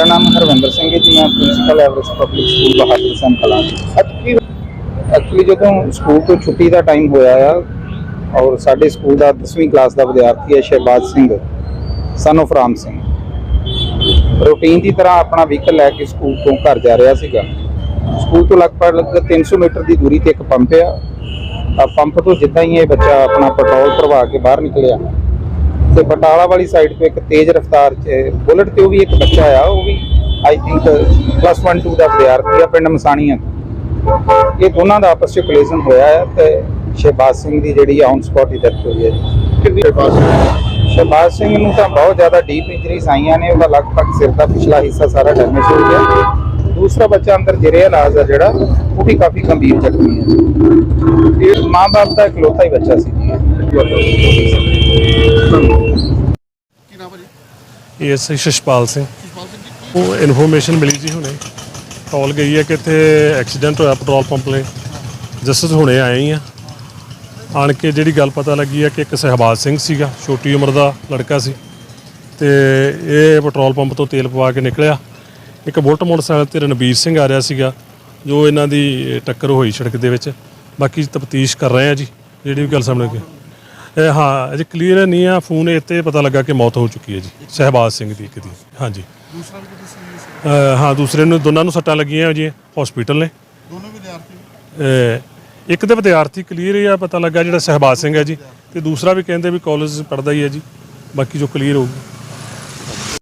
ਮੇਰਾ ਨਾਮ ਹਰਵਿੰਦਰ ਸਿੰਘ ਹੈ ਜੀ ਮੈਂ principal average public school Bahadur Singh Kalan ਅੱਜ ਕੀ ਐਕਚੁਅਲੀ ਜਦੋਂ ਸਕੂਲ ਤੋਂ ਛੁੱਟੀ ਦਾ ਟਾਈਮ ਹੋਇਆ ਆ ਔਰ ਸਾਡੇ ਸਕੂਲ ਦਾ 10ਵੀਂ ਕਲਾਸ ਦਾ ਵਿਦਿਆਰਥੀ ਹੈ Shehbaz Singh son of Ram Singh. Routine ਦੀ ਤਰ੍ਹਾਂ ਆਪਣਾ ਵਹੀਕਲ ਲੈ ਕੇ ਸਕੂਲ ਤੋਂ ਘਰ ਜਾ ਰਿਹਾ ਸੀਗਾ। ਸਕੂਲ ਤੋਂ ਲਗਭਗ 300 ਮੀਟਰ ਦੀ ਦੂਰੀ ਤੇ ਇੱਕ ਪੰਪ ਆ। ਤਾਂ ਪੰਪ ਤੋਂ ਜਿੱਦਾਂ ਹੀ ਇਹ ਬੱਚਾ ਆਪਣਾ ਪੈਟਰੋਲ ਭਰਵਾ ਕੇ ਬਾਹਰ ਨਿਕਲਿਆ ਤੇ ਬਟਾਲਾ ਵਾਲੀ ਸਾਈਡ ਤੋਂ ਇੱਕ ਤੇਜ਼ ਰਫ਼ਤਾਰ 'ਚ ਬੁਲਟ ਤੇ ਉਹ ਵੀ ਇੱਕ ਬੱਚਾ ਆ ਉਹ ਵੀ ਆਈ ਥਿੰਕ ਪਲੱਸ 1 2 ਦਾ ਵਿਦਿਆਰਥੀ ਆ ਪਿੰਡ ਮਸਾਣੀਆਂ। ਇਹ ਦੋਨਾਂ ਦਾ ਆਪਸ 'ਚ ਕੋਲੀਜ਼ਨ ਹੋਇਆ ਹੈ ਤੇ ਸ਼ਹਿਬਾਜ਼ ਸਿੰਘ ਦੀ ਜਿਹੜੀ ਔਨ ਸਪੌਟ ਹੀ ਡੈਥ ਹੋਈ ਹੈ ਜੀ। ਸ਼ਹਿਬਾਜ਼ ਸਿੰਘ? ਨੂੰ ਤਾਂ ਬਹੁਤ ਜ਼ਿਆਦਾ ਡੀਪ ਇੰਜਰੀਜ਼ ਆਈਆਂ ਨੇ ਉਹਦਾ ਲਗਭਗ ਸਿਰ ਦਾ ਪਿਛਲਾ ਹਿੱਸਾ ਸਾਰਾ ਡੈਮੇਜ ਹੋ ਗਿਆ। ਦੂਸਰਾ ਬੱਚਾ ਅੰਦਰ ਜਿਹੜੇ ਇਲਾਜ ਆ ਜਿਹੜਾ ਉਹ ਵੀ ਕਾਫੀ ਗੰਭੀਰ ਜ਼ਖਮੀ ਹੈ ਇਹ ਮਾਂ-ਬਾਪ ਦਾ ਇਕਲੌਤਾ ਹੀ ਬੱਚਾ ਸੀ ਜੀ। ਏਐਸਆਈ ਸ਼ਸ਼ਪਾਲ ਸਿੰਘ। ਜਸਪਾਲ ਸਿੰਘ ਉਹ ਇਨਫੋਰਮੇਸ਼ਨ ਮਿਲੀ ਜੀ ਹੁਣੇ। ਕਾਲ ਗਈ ਹੈ ਕਿ ਇੱਥੇ ਐਕਸੀਡੈਂਟ ਹੋਇਆ ਪੈਟਰੋਲ ਪੰਪ ਲਈ ਜਸਟਿਸ ਹੁਣੇ ਆਏ ਹੀ ਆ। ਆਣ ਕੇ ਜਿਹੜੀ ਗੱਲ ਪਤਾ ਲੱਗੀ ਹੈ ਕਿ ਇੱਕ ਸਹਿਬਾਜ਼ ਸਿੰਘ ਸੀਗਾ, ਛੋਟੀ ਉਮਰ ਦਾ ਲੜਕਾ ਸੀ। ਤੇ ਇਹ ਪੈਟਰੋਲ ਪੰਪ ਤੋਂ ਤੇਲ ਪਵਾ ਕੇ ਨਿਕਲਿਆ। ਇੱਕ ਬੁਲਟ ਮੋਟਰਸਾਈਕਲ ਤੇ ਰਣਬੀਰ ਸਿੰਘ ਆ ਰਿਹਾ ਸੀਗਾ, ਜੋ ਇਹਨਾਂ ਦੀ ਟੱਕਰ ਹੋਈ ਸੜਕ ਦੇ ਵਿੱਚ। ਬਾਕੀ ਤਫਤੀਸ਼ ਕਰ ਰਹੇ ਆ ਜੀ, ਜਿਹੜੀ ਵੀ ਗੱਲ ਸਾਹਮਣੇ ਆ। ਇਹ ਹਾਂ ਅਜੇ ਕਲੀਅਰ ਨਹੀਂ ਆ ਫੋਨ ਇੱਥੇ ਪਤਾ ਲੱਗਾ ਕਿ ਮੌਤ ਹੋ ਚੁੱਕੀ ਹੈ ਜੀ ਸਹਿਬਾਜ਼ ਸਿੰਘ ਦੀ ਇੱਕ ਦੀ ਹਾਂਜੀ। ਦੂਸਰਾ ਵੀ ਹਾਂ ਦੂਸਰੇ ਨੂੰ ਦੋਨਾਂ ਨੂੰ ਸੱਟਾਂ ਲੱਗੀਆਂ ਜੀ ਹਸਪੀਟਲ ਨੇ। ਦੋਨੋਂ ਵਿਦਿਆਰਥੀ? ਇੱਕ ਦੇ ਵਿਦਿਆਰਥੀ ਕਲੀਅਰ ਹੀ ਆ ਪਤਾ ਲੱਗਾ ਜਿਹੜਾ ਸਹਿਬਾਜ਼ ਸਿੰਘ ਹੈ ਜੀ ਤੇ ਦੂਸਰਾ ਵੀ ਕਹਿੰਦੇ ਵੀ ਕਾਲਜ ਪੜ੍ਹਦਾ ਹੀ ਹੈ ਜੀ ਬਾਕੀ ਜੋ ਕਲੀਅਰ ਹੋਊਗਾ।